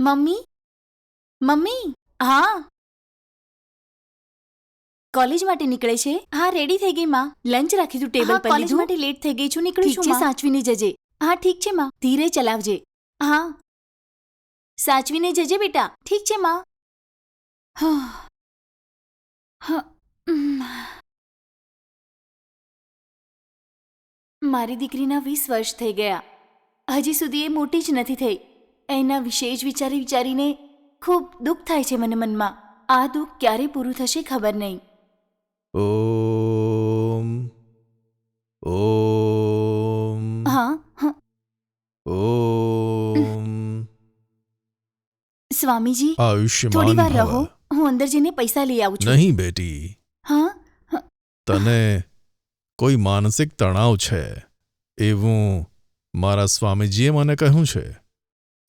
Mummy mummy હા college માટે નીકળે છે હા રેડી થઈ ગઈ માં લંચ રાખી તું ટેબલ હા, પર કોલેજ લીધું માટે લેટ થઈ ગઈ છું નીકળું ઠીક છું છે, માં સાચવીને જજે હા ઠીક છે માં ધીરે ચલાવજે હા સાચવીને જજે બેટા ઠીક છે માં હા હા ઉમ. મારી દીકરીના વીસ વર્ષ થઈ ગયા હજી સુધી એ મોટી જ નથી થઈ એના વિશે જ વિચારી વિચારીને ખૂબ દુઃખ થાય છે મને મનમાં. આ દુઃખ ક્યારે પૂરું થશે ખબર નહીં. ઓમ. ઓમ. હા હા. ઓમ. સ્વામીજી આયુષ્યમાન થોડી વાર ભવ. રહો. હું અંદર જઈને પૈસા લઈ આવું છું. નહીં બેટી. હા તને કોઈ માનસિક તણાવ છે? એવું મારા સ્વામીજીએ મને કહ્યું છે.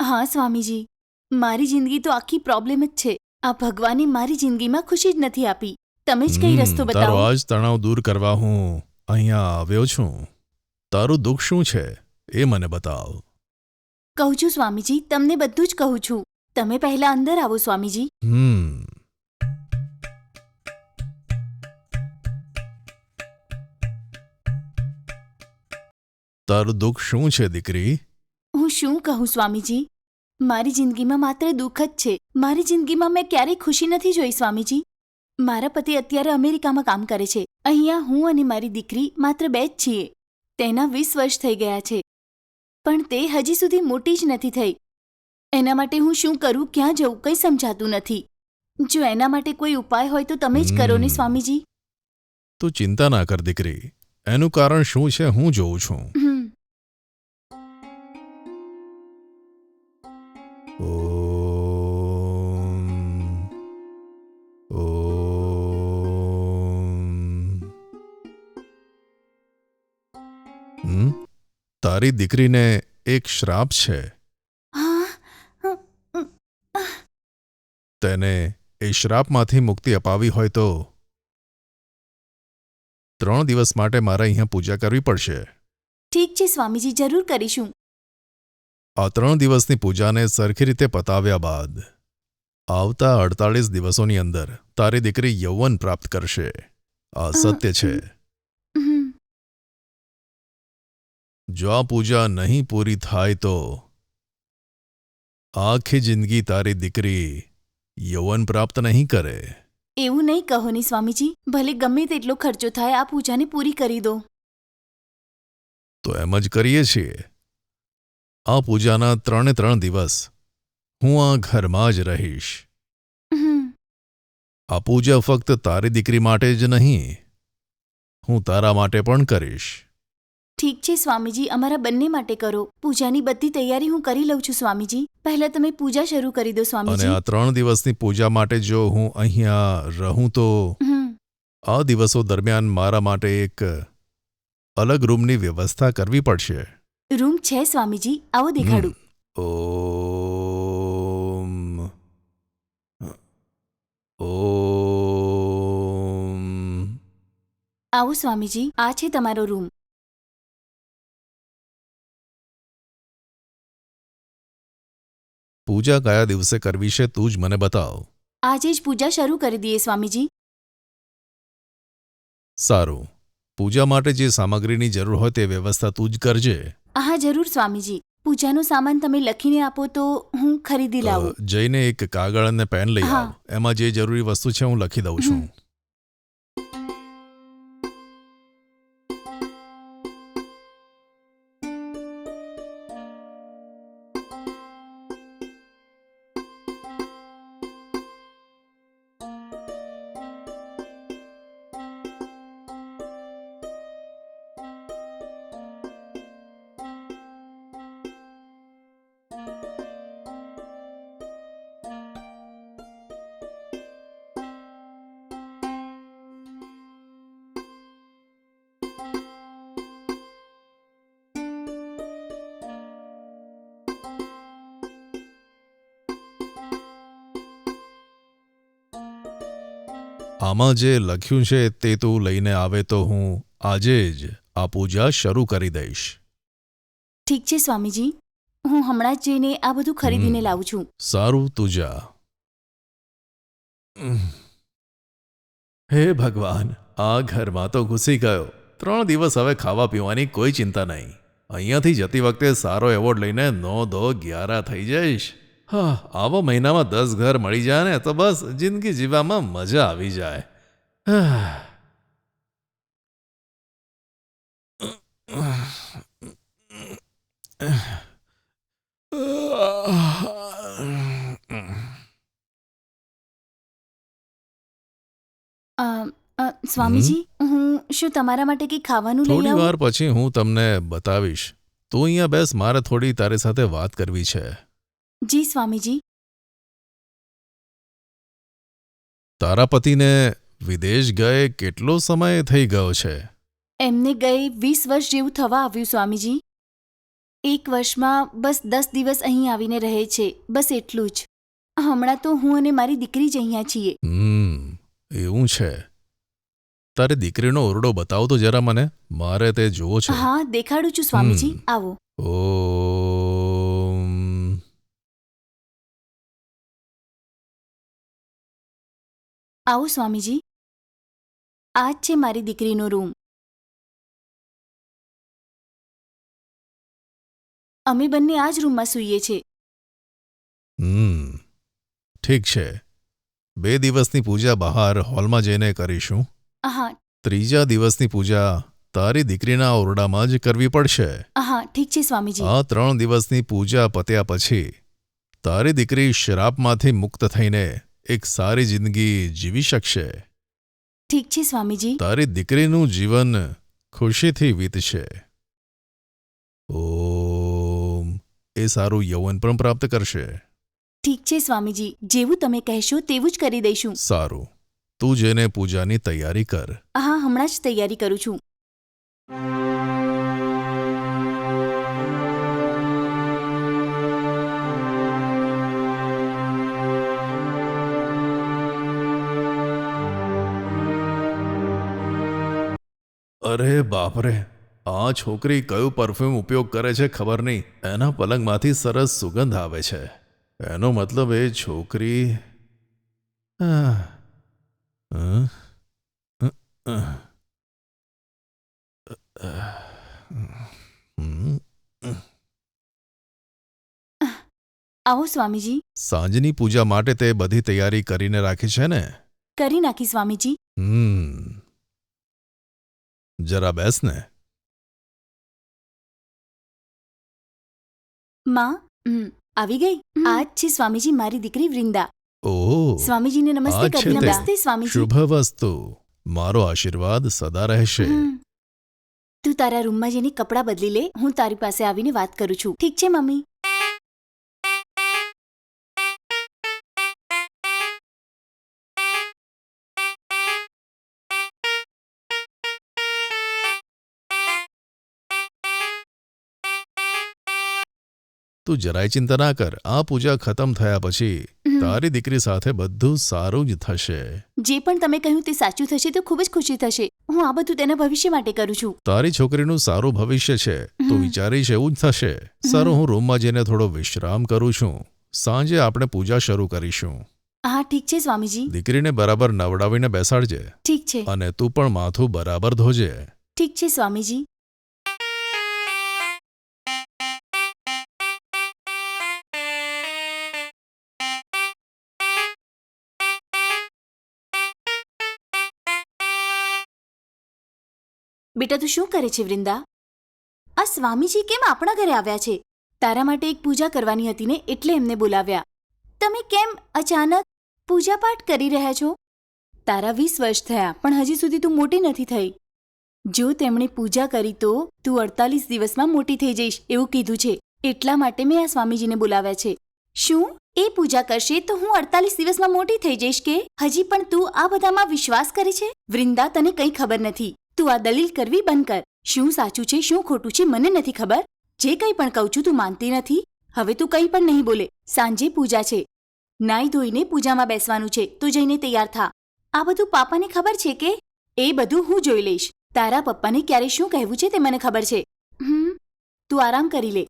હા સ્વામીજી. મારી જિંદગી તો આખી પ્રોબ્લેમ જ છે. આ ભગવાને મારી જિંદગીમાં ખુશી જ નથી આપી. તમે જ કઈ હમ, રસ્તો તારો બતાવો. આ જ તણાવ દૂર કરવા હું અહીંયા આવ્યો છું. તારું દુઃખ શું છે એ મને બતાવ. કહું છું સ્વામીજી તમને બધું જ કહું છું. તમે પહેલા અંદર આવો સ્વામીજી. હમ. તારું દુઃખ શું છે દીકરી? હું શું કહું સ્વામીજી? મારી જિંદગીમાં માત્ર દુઃખ જ છે. મારી જિંદગીમાં મેં ક્યારેય ખુશી નથી જોઈ સ્વામીજી. મારા પતિ અત્યારે અમેરિકામાં કામ કરે છે. અહીંયા હું અને મારી દીકરી માત્ર બે જ છીએ. તેના વીસ વર્ષ થઈ ગયા છે. પણ તે હજી સુધી મોટી જ નથી થઈ. એના માટે હું શું કરું ક્યાં જવું કંઈ સમજાતું નથી. જો એના માટે કોઈ ઉપાય હોય તો તમે જ કરો ને સ્વામીજી. તું ચિંતા ના કર દીકરી. એનું કારણ શું છે હું જોઉં છું. તારી દીકરીને એક શ્રાપ છે. તેને એ શ્રાપમાંથી મુક્તિ અપાવી હોય તો ત્રણ દિવસ માટે મારે અહીંયા પૂજા કરવી પડશે. ઠીક છે સ્વામીજી જરૂર કરીશું. આ ત્રણ દિવસની પૂજાને સરખી રીતે પતાવ્યા બાદ આવતા અડતાળીસ દિવસોની અંદર તારી દીકરી યૌવન પ્રાપ્ત કરશે. આ સત્ય છે હમ જો આ પૂજા નહીં પૂરી થાય તો? આખી જિંદગી તારી દીકરી યૌવન પ્રાપ્ત નહીં કરે. એવું નહીં કહો ને સ્વામીજી ભલે ગમે તેટલો ખર્ચો થાય આ પૂજાને પૂરી કરી દો. તો એમ જ કરીએ છીએ. આ પૂજાના ત્રણે ત્રણ દિવસ હું આ ઘરમાં જ રહીશ. આ પૂજા ફક્ત તારી દીકરી માટે જ નહીં હું તારા માટે પણ કરીશ. ઠીક છે સ્વામીજી. અમારા બંને માટે કરો. પૂજાની બધી તૈયારી હું કરી લઉં છું સ્વામીજી. પહેલા તમે પૂજા શરૂ કરી દો અને આ ત્રણ દિવસની પૂજા માટે જો હું અહીંયા રહું તો આ દિવસો દરમિયાન મારા માટે એક અલગ રૂમની વ્યવસ્થા કરવી પડશે. રૂમ છે સ્વામીજી. આવો દેખાડું. ઓમ. ઓમ. આવો સ્વામીજી. આ છે તમારો રૂમ. પૂજા કયા દિવસે કરવી છે તું જ મને બતાવ. આજે જ પૂજા શરૂ કરી દઈએ સ્વામીજી. સારું. પૂજા માટે જે સામગ્રીની જરૂર હોય તે વ્યવસ્થા તું જ કરજે. હા જરૂર સ્વામીજી. પૂજાનો સામાન તમે લખીને આપો તો હું ખરીદી લાવું. જઈને એક કાગળ અને પેન લઈ. આવ. એમાં જે જરૂરી વસ્તુ છે હું લખી દઉં છું. આમાં જે લખ્યું છે તે તું લઈને આવે તો હું આજે જ આ પૂજા શરૂ કરી દઈશ. ઠીક છે સ્વામીજી. હું હમણાં જ જઈને આ બધું ખરીદીને લાવું છું. સારું તું જા. હે ભગવાન આ ઘરમાં તો ઘૂસી ગયો. ત્રણ દિવસ હવે ખાવા પીવાની કોઈ ચિંતા નહીં. અહીંયાથી જતી વખતે સારો એવોર્ડ લઈને નો દો ગ્યારા થઈ જઈશ. હા આવા મહિનામાં દસ ઘર મળી જાય ને તો બસ જિંદગી જીવવામાં મજા આવી જાય. સ્વામીજી હું શું તમારા માટે કંઈ ખાવાનું લઈ થોડી વાર પછી હું તમને બતાવીશ. તું અહીંયા બેસ મારે થોડી તારી સાથે વાત કરવી છે. જી સ્વામીજી. તારા પતિને વિદેશ ગયે કેટલો સમય થઈ ગયો છે? એમને ગઈ વીસ વર્ષ જેવું થવા આવ્યું સ્વામીજી. એક વર્ષમાં બસ દસ દિવસ અહીં આવીને રહે છે બસ એટલું જ. હમણાં તો હું અને મારી દીકરી જ અહીંયા છીએ. હમ એવું છે. તારે દીકરીનો ઓરડો બતાવો તો જરા મને મારે તે જોવો છે. હા દેખાડું છું સ્વામીજી. હમ. આવો. ઓમ. આવો સ્વામીજી. આ જ છે મારી દીકરીનો રૂમ અમે બંને આ જ રૂમમાં સૂઈએ છીએ હમ ઠીક છે બે દિવસની પૂજા બહાર હોલમાં જઈને કરીશું હા ત્રીજા દિવસની પૂજા તારી દીકરીના ઓરડામાં જ કરવી પડશે હા ઠીક છે સ્વામીજી આ ત્રણ દિવસની પૂજા પત્યા પછી તારી દીકરી શરાપમાંથી મુક્ત થઈને એક સારી જિંદગી જીવી શકશે ઠીક છે સ્વામીજી. તારી દીકરીનું જીવન ખુશીથી વીતશે. ઓમ. એ સારું યૌવન પણ પ્રાપ્ત કરશે. ઠીક છે સ્વામીજી. જેવું તમે કહેશો તેવું જ કરી દઈશું. સારું. તું જેને પૂજાની તૈયારી કર. હા હમણાં જ તૈયારી કરું છું. અરે બાપરે આ છોકરી કયું પરફ્યુમ ઉપયોગ કરે છે ખબર નહીં. એના પલંગમાંથી સરસ સુગંધ આવે છે. એનો મતલબ એ છોકરી. આવો સ્વામીજી. સાંજની પૂજા માટે તે બધી તૈયારી કરીને રાખી છે ને? કરી નાખી સ્વામીજી. હમ. જરા બેસ ને. માં હમ, આવી ગઈ? આજ છે સ્વામીજી મારી દીકરી વૃંદા. ઓહ સ્વામીજીને નમસ્તે છે કરી તે. નમસ્તે સ્વામીજી. શુભ વસ્તુ મારો આશીર્વાદ સદા રહેશે. હમ. તું તારા રૂમમાં જઈને કપડાં બદલી લે હું તારી પાસે આવીને વાત કરું છું. ઠીક છે મમ્મી? તું જરાય ચિંતા ના કર. આ પૂજા ખતમ થયા પછી તારી દીકરી સાથે બધું સારું જ થશે. જે પણ તમે કહ્યું તે સાચું થશે તો ખૂબ જ ખુશી થશે. હું આ બધું તેના ભવિષ્ય માટે કરું છું. તારી છોકરીનું સારું ભવિષ્ય છે. તું વિચારીશ એવું જ થશે. સારું હું રૂમમાં જઈને થોડો વિશ્રામ કરું છું. સાંજે આપણે પૂજા શરૂ કરીશું. હા ઠીક છે સ્વામીજી. દીકરીને બરાબર નવડાવીને બેસાડજે. ઠીક છે. અને તું પણ માથું બરાબર ધોજે. ઠીક છે સ્વામીજી. બેટા, તું શું કરે છે વૃંદા? આ સ્વામીજી કેમ આપણા ઘરે આવ્યા છે? તારા માટે એક પૂજા કરવાની હતી ને, એટલે એમને બોલાવ્યા. તમે કેમ અચાનક પૂજાપાઠ કરી રહ્યા છો? તારા વીસ વર્ષ થયા, પણ હજી સુધી તું મોટી નથી થઈ. જો તેમણે પૂજા કરી તો તું અડતાલીસ દિવસમાં મોટી થઈ જઈશ, એવું કીધું છે. એટલા માટે મેં આ સ્વામીજીને બોલાવ્યા છે. શું? એ પૂજા કરશે તો હું અડતાલીસ દિવસમાં મોટી થઈ જઈશ કે? હજી પણ તું આ બધામાં વિશ્વાસ કરે છે? વૃંદા, તને કંઈ ખબર નથી. તું આ દલીલ કરવી બંધ કર. શું સાચું છે, શું ખોટું છે, મને નથી ખબર. જે કંઈ પણ કહું છું તું માનતી નથી. હવે તું કંઈ પણ નહીં બોલે. સાંજે પૂજા છે. નાઈ ધોઈને પૂજામાં બેસવાનું છે. તું જઈને તૈયાર થા. આ બધું પાપાને ખબર છે કે? એ બધું હું જોઈ લઈશ. તારા પપ્પાને ક્યારે શું કહેવું છે તે મને ખબર છે. હમ. તું આરામ કરી લે.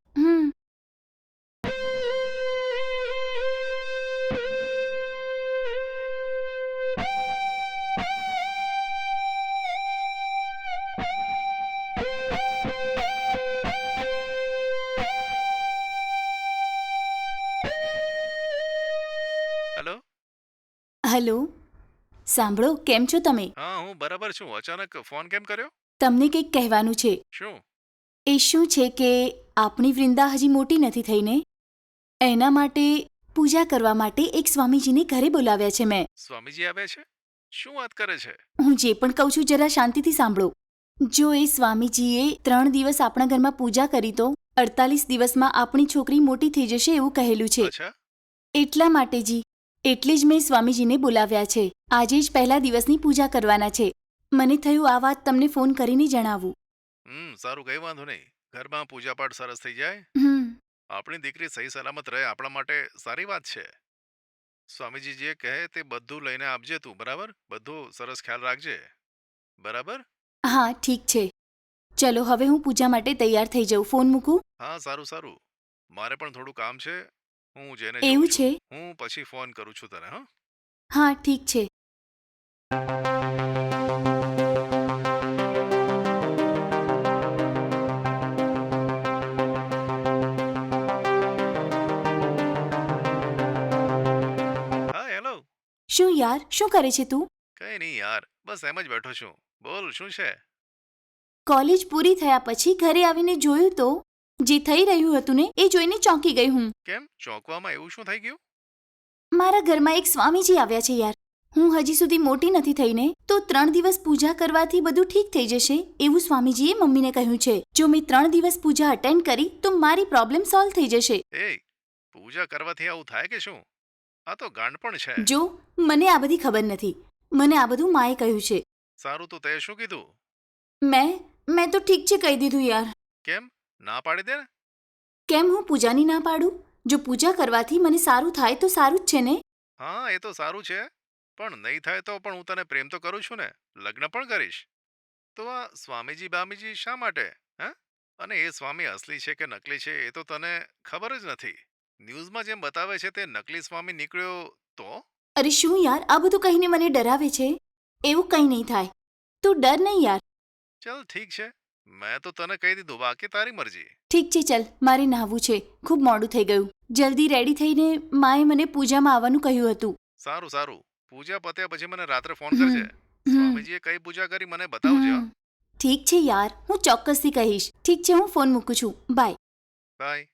હલો. સાંભળો કેમ છો તમે? હા હું બરાબર છું. અચાનક ફોન કેમ કર્યો? તમને કંઈક કહેવાનું છે. શું? એ શું છે કે આપણી વૃંદા હજી મોટી નથી થઈને? એના માટે પૂજા કરવા માટે એક સ્વામીજીને ઘરે બોલાવ્યા છે મેં. સ્વામીજી આવ્યા છે? શું વાત કરે છે? હું જે પણ કહું છું જરા શાંતિથી સાંભળો. જો એ સ્વામીજીએ ત્રણ દિવસ આપણા ઘરમાં પૂજા કરી તો અડતાલીસ દિવસમાં આપણી છોકરી મોટી થઈ જશે એવું કહેલું છે. એટલા માટે જી. એટલે જ મેં સ્વામીજીને બોલાવ્યા છે. આજે જ પહેલા દિવસની પૂજા કરવાના છે. મને થયું આ વાત તમને ફોન કરીને જણાવું. હમ સારું કઈ વાંધો નહીં. ઘરમાં પૂજાપાઠ સરસ થઈ જાય. હમ. આપણી દીકરી સહી સલામત રહે આપણા માટે સારી વાત છે. સ્વામીજી જે કહે તે બધું લઈને આપજે તું બરાબર? બધું સરસ ખ્યાલ રાખજે. બરાબર? હા ઠીક છે. ચલો હવે હું પૂજા માટે તૈયાર થઈ જાઉં. ફોન મૂકું? હા સારું સારું. મારે પણ થોડું કામ છે. હું જેને એવું છે? હું પછી ફોન કરું છું તને હા? હા ઠીક છે. હા હેલો. શું યાર શું કરે છે તું? કઈ નહીં યાર બસ એમ જ બેઠો છું. બોલ શું છે? કોલેજ પૂરી થયા પછી ઘરે આવીને જોયું તો? જે થઈ રહ્યું હતું ને એ જોઈને ચોંકી ગઈ હું. કેમ? ચોંકવામાં એવું શું થઈ ગયું? મારા ઘરમાં એક સ્વામીજી આવ્યા છે યાર. હું હજી સુધી મોટી નથી થઈને તો ત્રણ દિવસ પૂજા કરવાથી બધું ઠીક થઈ જશે એવું સ્વામીજીએ મમ્મીને કહ્યું છે. જો મેં ત્રણ દિવસ પૂજા અટેન્ડ કરી તો મારી પ્રોબ્લેમ સોલ્વ થઈ જશે. એ પૂજા કરવાથી આવું થાય કે શું? આ તો ગાંડપણ છે. જો મને આ બધી ખબર નથી. મને આ બધું માએ કહ્યું છે. સારું તો તે શું કીધું? મેં મેં તો ઠીક છે કહી દીધું યાર. કેમ? ના પાડી દે ને? કેમ હું પૂજાની ના પાડું? જો પૂજા કરવાથી મને સારું થાય તો સારું જ છે ને? હા એ તો સારું છે. પણ નહીં થાય તો પણ હું તને પ્રેમ તો કરું છું ને. લગ્ન પણ કરીશ. તો આ સ્વામીજી બામીજી શા માટે? હે? અને એ સ્વામી અસલી છે કે નકલી છે એ તો તને ખબર જ નથી. ન્યૂઝમાં જેમ બતાવે છે તે નકલી સ્વામી નીકળ્યો તો? અરે શું યાર? આ બધું કહીને મને ડરાવે છે? એવું કંઈ નહીં થાય. તું ડર નહીં યાર. ચલ ઠીક છે. મેં તો તને કહી દીધું બાકી તારી મરજી. ઠીક છે ચલ મારે નહાવું છે. ખૂબ મોડું થઈ ગયું. જલ્દી રેડી થઈને માએ મને પૂજામાં આવવાનું કહ્યું હતું. સારું સારું. પૂજા પત્યા પછી મને રાત્રે ફોન કરજે. હમ, સ્વામીજીએ કઈ પૂજા કરી મને બતાવજો હમ. ઠીક છે યાર હું ચોક્કસથી કહીશ. ઠીક છે હું ફોન મૂકું છું. બાય બાય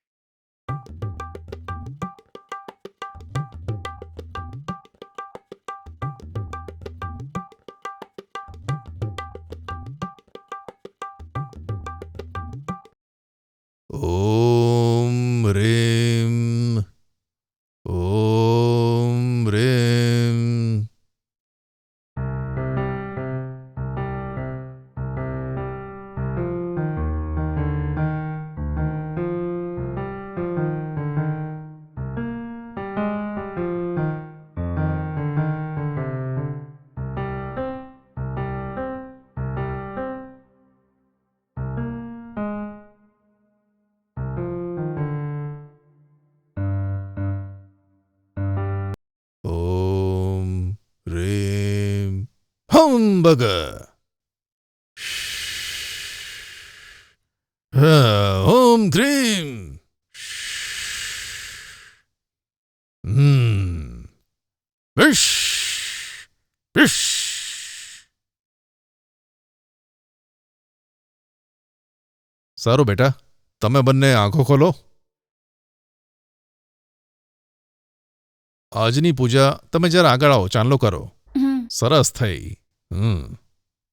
બગ ઓમ ક્રીમ વિશ વિશ સારું બેટા તમે બંને આંખો ખોલો. આજની પૂજા તમે જરા આગળ આવો ચાંદલો કરો. સરસ થઈ. હમ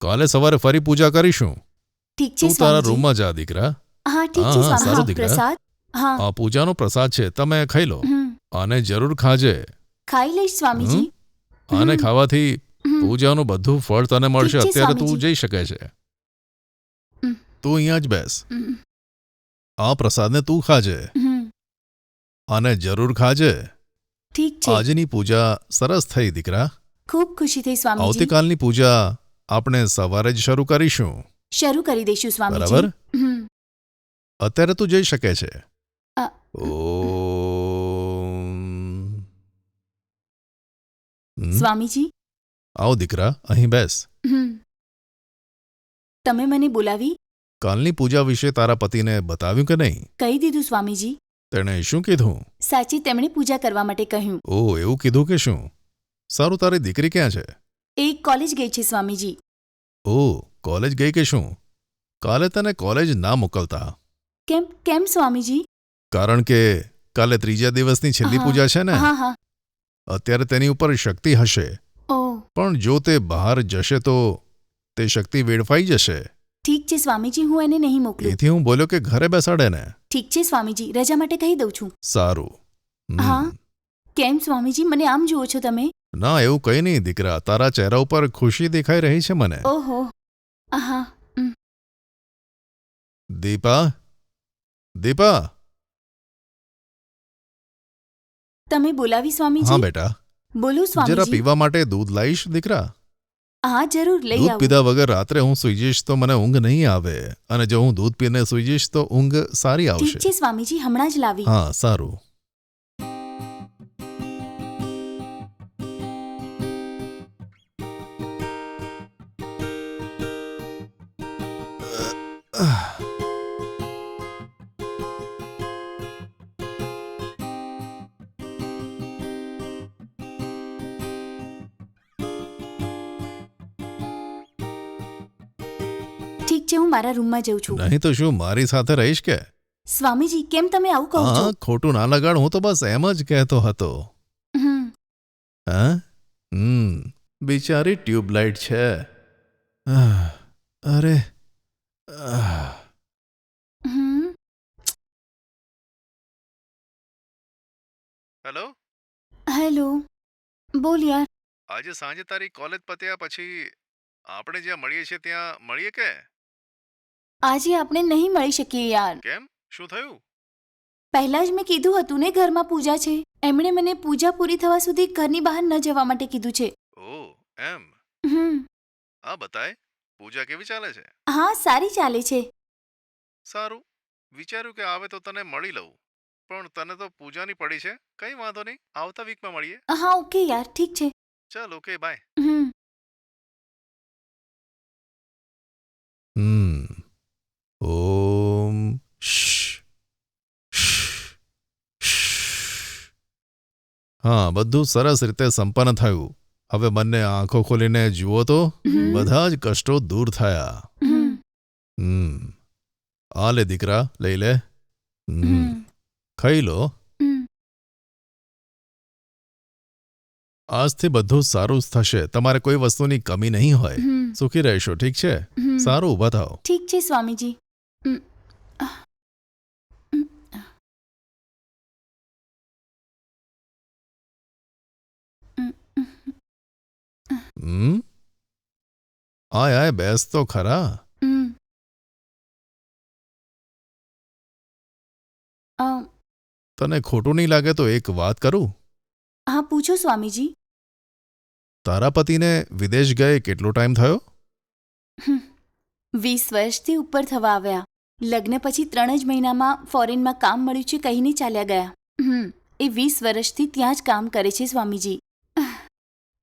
કાલે સવારે ફરી પૂજા કરીશું. ઠીક છે તું તારા સ્વામીજી. રૂમમાં જા દીકરા. હા ઠીક છે હા, હા, સારું દીકરા. પ્રસાદ. હા. આ પૂજાનો પ્રસાદ છે તમે ખાઈ લો. હમ, અને જરૂર ખાજે. ખાઈ લઈશ સ્વામીજી. આને હમ. ખાવાથી હમ, પૂજાનું બધું ફળ તને મળશે. ઠીક છે, અત્યારે તું સ્વામીજી. જઈ શકે છે. હમ. તું અહીંયા જ બેસ. હમ, આ પ્રસાદને તું ખાજે. હમ, અને જરૂર ખાજે. ઠીક છે. આજની પૂજા સરસ થઈ દીકરા. ખૂબ ખુશી થઈ સ્વામીજી. આવતીકાલની પૂજા આપણે સવારે જ શરૂ કરીશું. શરૂ કરી દઈશું સ્વામીજી. બરાબર? અત્યારે તું જઈ શકે છે. સ્વામીજી. આવો દીકરા અહીં બેસ. તમે મને બોલાવી? કાલની પૂજા વિશે તારા પતિને બતાવ્યું કે નહીં? કહી દીધું સ્વામીજી. તેણે શું કીધું? સાચી તેમણે પૂજા કરવા માટે કહ્યું. ઓ એવું કીધું કે શું? સારું તારી દીકરી ક્યાં છે? એ કોલેજ ગઈ છે સ્વામીજી. ઓહ, કોલેજ ગઈ કે શું? કાલે તને કોલેજ ના મોકલતા. કેમ કેમ સ્વામીજી? કારણ કે કાલે ત્રીજા દિવસની છેલ્લી હા. પૂજા છે ને? હા હા. અત્યારે તેની ઉપર શક્તિ હશે. ઓ. પણ જો તે બહાર જશે તો તે શક્તિ વેડફાઈ જશે. ઠીક છે સ્વામીજી હું એને નહીં મોકલું. તેથી હું બોલ્યો કે ઘરે બેસાડે ને? ઠીક છે સ્વામીજી રજા માટે કહી દઉં છું. સારું. હમ. હા. કેમ સ્વામીજી મને આમ જુઓ છો તમે? ના એવું કઈ નહીં દીકરા. તારા ચહેરા ઉપર ખુશી દેખાઈ રહી છે મને. ઓહો. દીપા? દીપા? તમે બોલાવી હા સ્વામીજી બેટા. બોલું જરા સ્વામીજી પીવા માટે દૂધ લાવીશ દીકરા? હા જરૂર લઈ દૂધ આવું. પીધા વગર રાત્રે હું સૂઈ જઈશ તો મને ઊંઘ નહીં આવે. અને જો હું દૂધ પીને સૂઈ જઈશ તો ઊંઘ સારી ઠીક આવશે. છે સ્વામીજી હમણાં જ લાવી. હા સારું. ઠીક છે હું મારા રૂમમાં જઉં છું. નહીં તો શું મારી સાથે રહીશ કે? સ્વામીજી કેમ તમે આવું કહો છો? હા ખોટું ના લગાડ હું તો બસ એમ જ કહેતો હતો. હમ. હા? હમ. બિચારી ટ્યુબલાઇટ છે. આહ, અરે હેલો હેલો બોલ યાર. આજે સાંજે તારી કોલેજ પત્યા પછી આપણે જ્યાં મળીએ છીએ ત્યાં મળીએ કે? આજે આપણે નહીં મળી શકીએ યાર. કેમ? શું થયું? પહેલા જ મેં કીધું હતું ને ઘરમાં પૂજા છે. એમણે મને પૂજા પૂરી થવા સુધી ઘરની બહાર ન જવા માટે કીધું છે. ઓ એમ? હમ. આ બતાય. પૂજા કેવી ચાલે છે? હા સારી ચાલે છે. સારું. વિચાર્યું કે આવે તો તને મળી લઉં. પણ તને તો પૂજાની પડી છે. કઈ વાંધો નહીં. આવતા વીકમાં મળીએ. હા ઓકે યાર. ઠીક છે. ચાલ ઓકે બાય. હમ. હમ. ઓમ હા બધું સરસ રીતે સંપન્ન થયું. હવે બંને આંખો ખોલીને જુઓ તો બધા જ કષ્ટો દૂર થયા. હમ. આ લે દીકરા લઈ લે. ખાઈ લો. આજથી બધું સારું જ થશે. તમારે કોઈ વસ્તુની કમી નહીં હોય. સુખી રહેશો ઠીક છે? સારું ઊભા થાઓ. ઠીક છે સ્વામીજી હમ. આહ. હમ. હમ. હમ? આય આય બેસ તો ખરા. હમ. તને ખોટું નહીં લાગે તો એક વાત કરું? હા પૂછો સ્વામીજી. તારા પતિને વિદેશ ગયે કેટલો ટાઈમ થયો? વીસ વર્ષથી ઉપર થવા આવ્યા. લગ્ન પછી ત્રણ જ મહિનામાં ફોરેનમાં કામ મળ્યું છે કહીને ચાલ્યા ગયા. હમ એ વીસ વર્ષથી ત્યાં જ કામ કરે છે સ્વામીજી.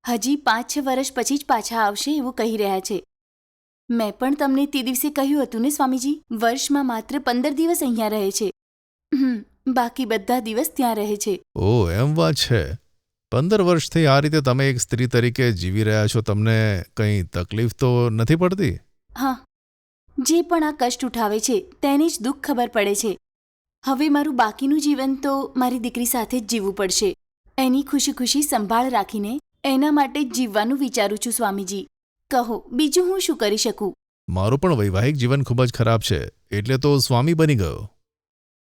હજી પાંચ છ વર્ષ પછી જ પાછા આવશે એવું કહી રહ્યા છે. મેં પણ તમને તે દિવસે કહ્યું હતું ને સ્વામીજી? વર્ષમાં માત્ર પંદર દિવસ અહીંયા રહે છે. બાકી બધા દિવસ ત્યાં રહે છે. ઓ એમ વાત છે. પંદર વર્ષથી આ રીતે તમે એક સ્ત્રી તરીકે જીવી રહ્યા છો તમને કંઈ તકલીફ તો નથી પડતી? હા. જે પણ આ કષ્ટ ઉઠાવે છે તેને જ દુઃખ ખબર પડે છે. હવે મારું બાકીનું જીવન તો મારી દીકરી સાથે જ જીવવું પડશે. એની ખુશી ખુશી સંભાળ રાખીને એના માટે જીવવાનું વિચારું છું સ્વામીજી. કહો બીજું હું શું કરી શકું? મારું પણ વૈવાહિક જીવન ખૂબ જ ખરાબ છે એટલે તો સ્વામી બની ગયો.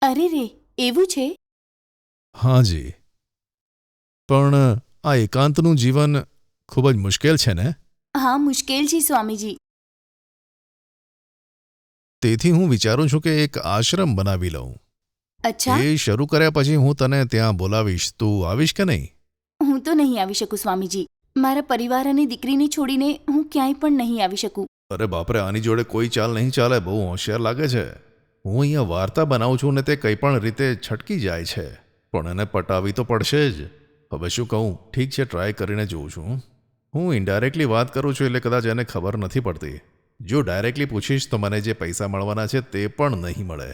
અરે રે એવું છે? હાજી પણ આ એકાંતનું જીવન ખૂબ જ મુશ્કેલ છે ને? હા મુશ્કેલ છે સ્વામીજી. તેથી હું વિચારું છું કે એક આશ્રમ બનાવી લઉં. અચ્છા. એ શરૂ કર્યા પછી હું તને ત્યાં બોલાવીશ. તું આવીશ કે નહીં? તો નહીં આવી શકું, સ્વામીજી. મારા પરિવાર અને દીકરીને છોડીને હું ક્યાંય પણ નહીં આવી શકું. અરે બાપરે, આની જોડે કોઈ ચાલ નહીં ચાલે, બહુ હોશિયાર લાગે છે. હું અહીંયા વાર્તા બનાવું છું ને તે કંઈ પણ રીતે છટકી જાય છે. પણ એને પટાવી તો પડશે જ. હવે શું કહું? ઠીક છે ટ્રાય કરીને જોઉં છું. હું ઇન્ડાયરેક્ટલી વાત કરું છું એટલે કદાચ એને ખબર નથી પડતી. જો ડાયરેક્ટલી પૂછીશ તો મને જે પૈસા મળવાના છે તે પણ નહીં મળે.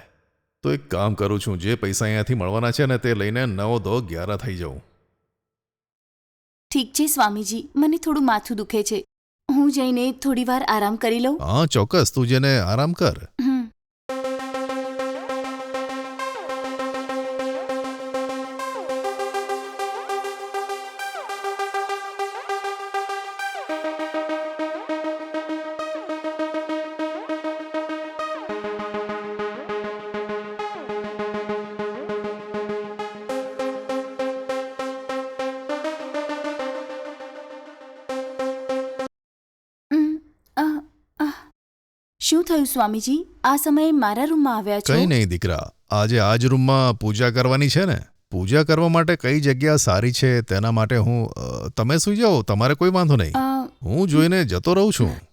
તો એક કામ કરું છું, જે પૈસા અહીંયાથી મળવાના છે ને તે લઈને નવ દો ગ્યારા થઈ જાઉં. ઠીક છે સ્વામીજી. મને થોડું માથું દુખે છે. હું જઈને થોડી વાર આરામ કરી લઉં. હા ચોક્કસ. તું જેને આરામ કર. થયું સ્વામીજી? આ સમયે મારા રૂમમાં આવ્યા છો? કઈ નહીં દીકરા. આજે આ જ રૂમમાં પૂજા કરવાની છે ને. પૂજા કરવા માટે કઈ જગ્યા સારી છે તેના માટે હું અ, તમે સુઈ જાઓ તમારે કોઈ વાંધો નહીં. અ, હું જોઈને જતો રહું છું.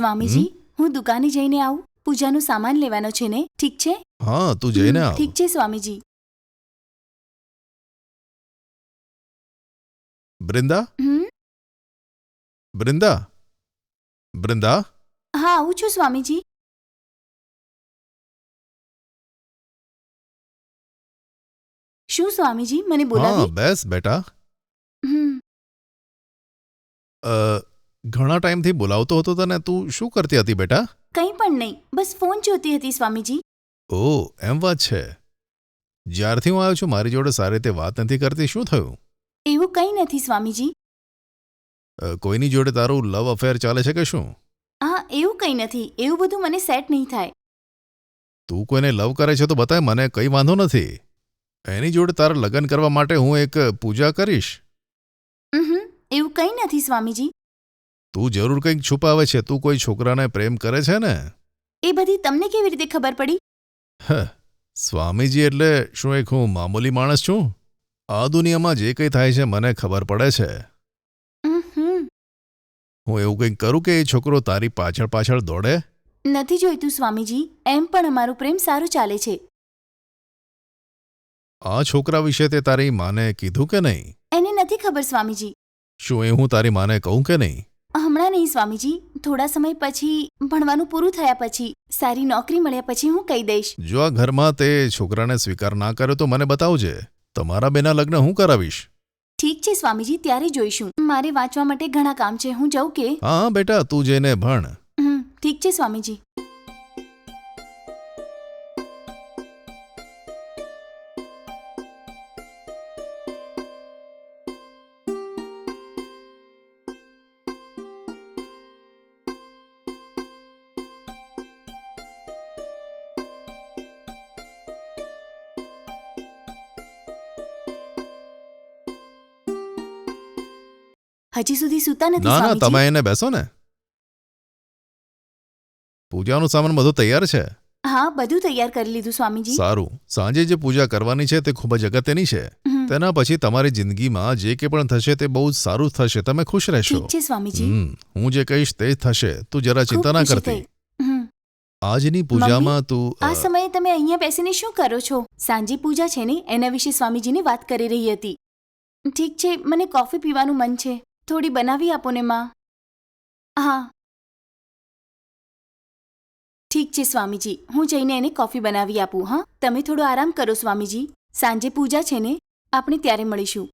સ્વામીજી હું દુકાને જઈને આવું. પૂજાનો સામાન લેવાનો છે ને? ઠીક છે? હા તું જઈને આવ. ઠીક છે સ્વામીજી. બ્રિંદા હમ? બ્રિંદા બૃંદા હા આવું છું સ્વામીજી. શું સ્વામીજી? મને હા બોલાવી બેસ બેટા. હમ. અ, ઘણા ટાઈમથી બોલાવતો હતો તને. તું શું કરતી હતી બેટા? કંઈ પણ નહીં. બસ ફોન જોતી હતી સ્વામીજી. ઓ એમ વાત છે. જ્યારથી હું આવ્યો છું મારી જોડે સારી રીતે વાત નથી કરતી. શું થયું? એવું કંઈ નથી સ્વામીજી. કોઈની જોડે તારું લવ અફેર ચાલે છે કે શું? હા એવું કંઈ નથી. એવું બધું મને સેટ નહીં થાય. તું કોઈને લવ કરે છે તો બતાય મને કંઈ વાંધો નથી. એની જોડે તારા લગ્ન કરવા માટે હું એક પૂજા કરીશ. એવું કંઈ નથી સ્વામીજી. તું જરૂર કંઈક છુપાવે છે. તું કોઈ છોકરાને પ્રેમ કરે છે ને? એ બધી તમને કેવી રીતે ખબર પડી? હ સ્વામીજી એટલે શું એક હું મામૂલી માણસ છું? આ દુનિયામાં જે કંઈ થાય છે મને ખબર પડે છે. હું એવું કંઈક કરું કે એ છોકરો તારી પાછળ પાછળ દોડે? નથી જોઈતું સ્વામીજી. એમ પણ અમારું પ્રેમ સારું ચાલે છે. આ છોકરા વિશે તે તારી માને કીધું કે નહીં? એને નથી ખબર સ્વામીજી. શું એ હું તારી માને કહું કે નહીં? હમણાં નહીં સ્વામીજી. થોડા સમય પછી ભણવાનું પૂરું થયા પછી સારી નોકરી મળ્યા પછી હું કહી દઈશ. જો આ ઘરમાં તે છોકરાને સ્વીકાર ના કર્યો તો મને બતાવજે. તમારા બેના લગ્ન હું કરાવીશ. ઠીક છે સ્વામીજી ત્યારે જોઈશું. મારે વાંચવા માટે ઘણા કામ છે. હું જાઉં કે? હા બેટા તું જઈને ભણ. ઠીક છે સ્વામીજી. હજી સુધી સૂતા નથી ના ના તમે એને બેસો ને. પૂજાનો સામાન બધો તૈયાર છે? હા બધું તૈયાર કરી લીધું સ્વામીજી. સારું. સાંજે જે પૂજા કરવાની છે તે ખૂબ જ અગત્યની છે. તેના પછી તમારી જિંદગીમાં જે કે પણ થશે તે બહુ સારું થશે. તમે ખુશ રહેશો. ઠીક છે સ્વામીજી. હું જે કહીશ તે થશે. તું જરા ચિંતા ના કરતી. આજની પૂજામાં તું આ સમયે તમે અહીંયા બેસીને શું કરો છો? સાંજે પૂજા છે ને એના વિશે સ્વામીજીની વાત કરી રહી હતી. ઠીક છે મને કોફી પીવાનું મન છે. થોડી બનાવી આપો ને, માં. હા. ઠીક છે, સ્વામીજી. હું જઈને એને કોફી બનાવી આપું, હા. તમે થોડો આરામ કરો, સ્વામીજી. સાંજે પૂજા છે ને, આપણે ત્યારે મળીશું.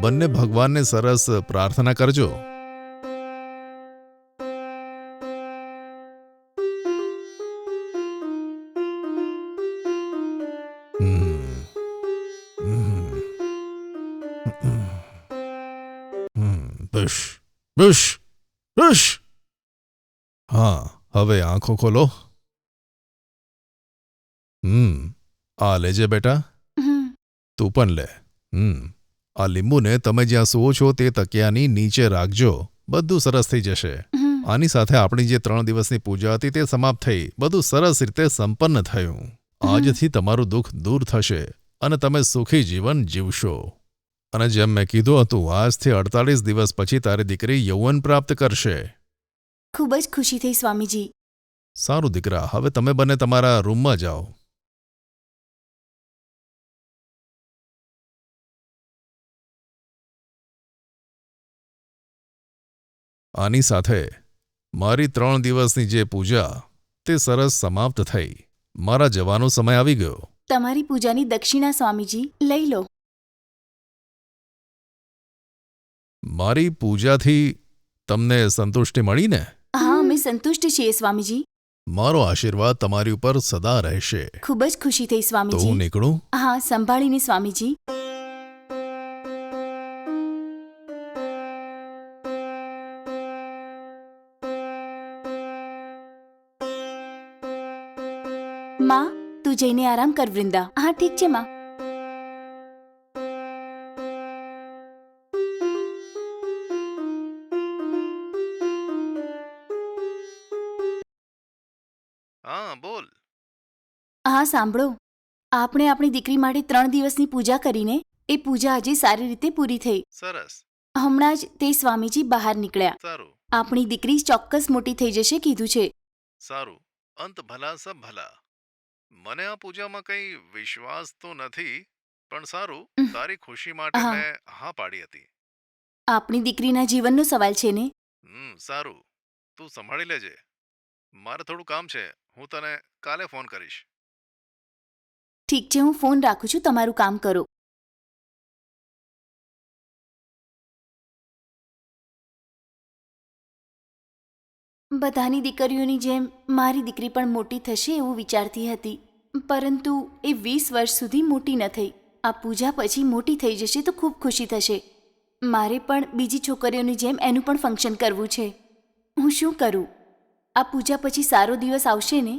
બંને ભગવાનને સરસ પ્રાર્થના કરજો. બશ બુશ બુશ. હા હવે આંખો ખોલો. હમ આ લેજે બેટા. તું પણ લે. હમ આ લીંબુને તમે જ્યાં સુવો છો તે તકિયાની નીચે રાખજો. બધું સરસ થઈ જશે. આની સાથે આપણી જે ત્રણ દિવસની પૂજા હતી તે સમાપ્ત થઈ. બધું સરસ રીતે સંપન્ન થયું. આજથી તમારું દુઃખ દૂર થશે અને તમે સુખી જીવન જીવશો. અને જેમ મેં કીધું હતું આજથી અડતાલીસ દિવસ પછી તારી દીકરી યૌવન પ્રાપ્ત કરશે. ખૂબ જ ખુશી થઈ સ્વામીજી. સારું દીકરા હવે તમે બંને તમારા રૂમમાં જાઓ. આની સાથે મારી ત્રણ દિવસની જે પૂજા તે સરસ સમાપ્ત થઈ. મારા જવાનો સમય આવી ગયો. તમારી પૂજાની દક્ષિણા સ્વામીજી. લઈ લો. મારી પૂજાથી તમને સંતુષ્ટિ મળી ને? હા અમે સંતુષ્ટ છીએ સ્વામીજી. મારો આશીર્વાદ તમારી ઉપર સદા રહેશે. ખૂબ જ ખુશી થઈ તો હું સ્વામીજી નીકળું? હા સંભાળીને સ્વામીજી. માં તું જઈને આરામ કર વૃંદા. હા ઠીક છે માં. સાંભળો. આપણે આપણી દીકરી માટે ત્રણ દિવસની પૂજા કરીને એ પૂજા આજે સારી રીતે પૂરી થઈ. સરસ. હમણાં જ તે સ્વામીજી બહાર નીકળ્યા. સારું. આપણી દીકરી ચોક્કસ મોટી થઈ જશે કીધું છે. સારું. અંત ભલા સબ ભલા. મને આ પૂજામાં કંઈ વિશ્વાસ તો નથી પણ સારું ઉહ. તારી ખુશી માટે હા. મેં હા પાડી હતી. આપણી દીકરીના જીવનનો સવાલ છે ને? હમ સારું. તું સંભાળી લેજે. મારે થોડું કામ છે. હું તને કાલે ફોન કરીશ. ઠીક છે, હું ફોન રાખું છું, તમારું કામ કરો. બધાની દીકરીઓની જેમ મારી દીકરી પણ મોટી થશે એવું વિચારતી હતી, પરંતુ એ વીસ વર્ષ સુધી મોટી ન થઈ. આ પૂજા પછી મોટી થઈ જશે તો ખૂબ ખુશી થશે. મારે પણ બીજી છોકરીઓની જેમ એનું પણ ફંક્શન કરવું છે. હું શું કરું? આ પૂજા પછી સારો દિવસ આવશે ને?